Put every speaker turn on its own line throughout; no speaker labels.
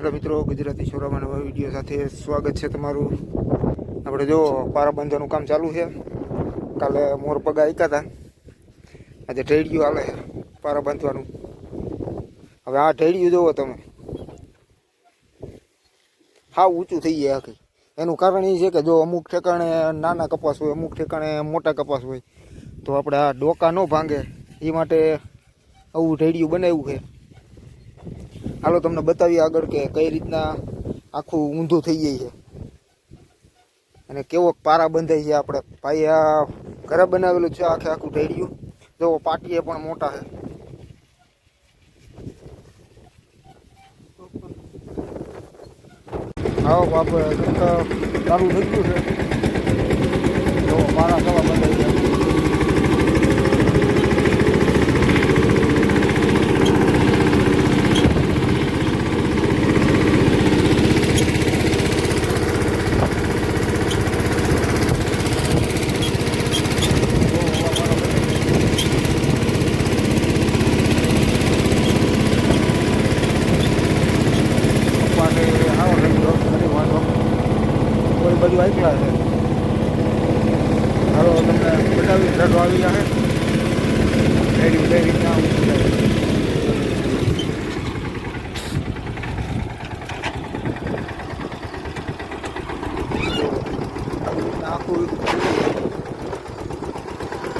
Hello મિત્રો ગુજરાતી છોરામાં નવા video સાથે સ્વાગત છે તમારું. આપણે જો પારા બાંધવાનું કામ ચાલુ છે. કાલે મોર પગા આપ્યા હતા આજે ઢેડિયું હાલે પારા બાંધવાનું હવે આ ઢેડિયું જોવો તમે. હાવ ઊંચું થઈ જાય આખી. એનું કારણ એ છે કે જો અમુક ઠેકાણે નાના કપાસ હોય, અમુક ઠેકાણે મોટા કપાસ હોય, તો આપણે આ ડોકા ન ભાંગે. એ માટે આવું ઢેડિયું બનાવ્યું છે. હાલો, તમને બતાવીએ આગળ કે કઈ રીતના આખું ઊંધું થઈ જાય છે. અને કેવો પારા બંધાય છે આપણે. ભાઈ, આ ઘરે બનાવેલું છે આખે આખું ઢેડિયું. જો પાટીએ પણ મોટા છે. આવો બાપ ચાલુ થઈ ગયું છે. જો પારા કેવા બંધાય છે પાસે આવો રંગો નથી વાંધો કોઈ બધું આપ્યા છે. હાલો, તમને બતાવી રડો આવી જાય રેડી કઈ રીતના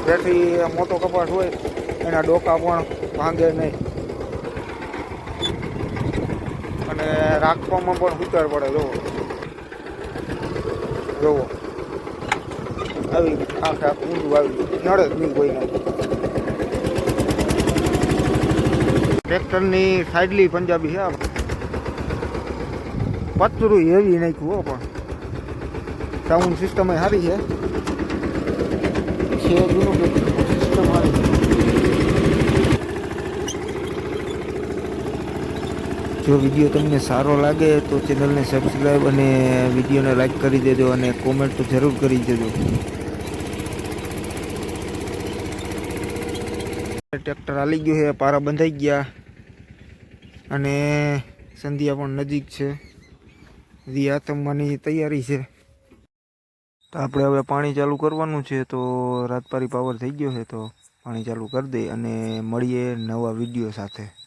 જેથી મોટો કપાસ હોય, એના ડોકા પણ ભાંગે નહીં. અને રાખવામાં પણ સુતાર પડે જોવો જોવો. આવી આખે આખું ઊંધું આવી નડે જ નહીં. કોઈને ટ્રેક્ટરની સાઈડલી પંજાબી છે. પતરું હેવી નાખ્યું હો પણ. સાઉન્ડ સિસ્ટમ સારી છે. જૂનું સિસ્ટમ સારી જો વીડિયો તમને સારો લાગે તો ચેનલને સબસ્ક્રાઈબ અને વિડીયોને લાઈક કરી દેજો અને કોમેન્ટ તો જરૂર કરી દેજો. ટ્રેક્ટર હાલી ગયું છે, પારા બંધાઈ ગયા અને સંધ્યા પણ નજીક છે. દી આતમવાની તૈયારી છે. તો આપણે હવે પાણી ચાલુ કરવાનું છે તો રાતપારી પાવર થઈ ગયો છે તો પાણી ચાલુ કરી દઈએ અને મળીએ નવા વીડિયો સાથે.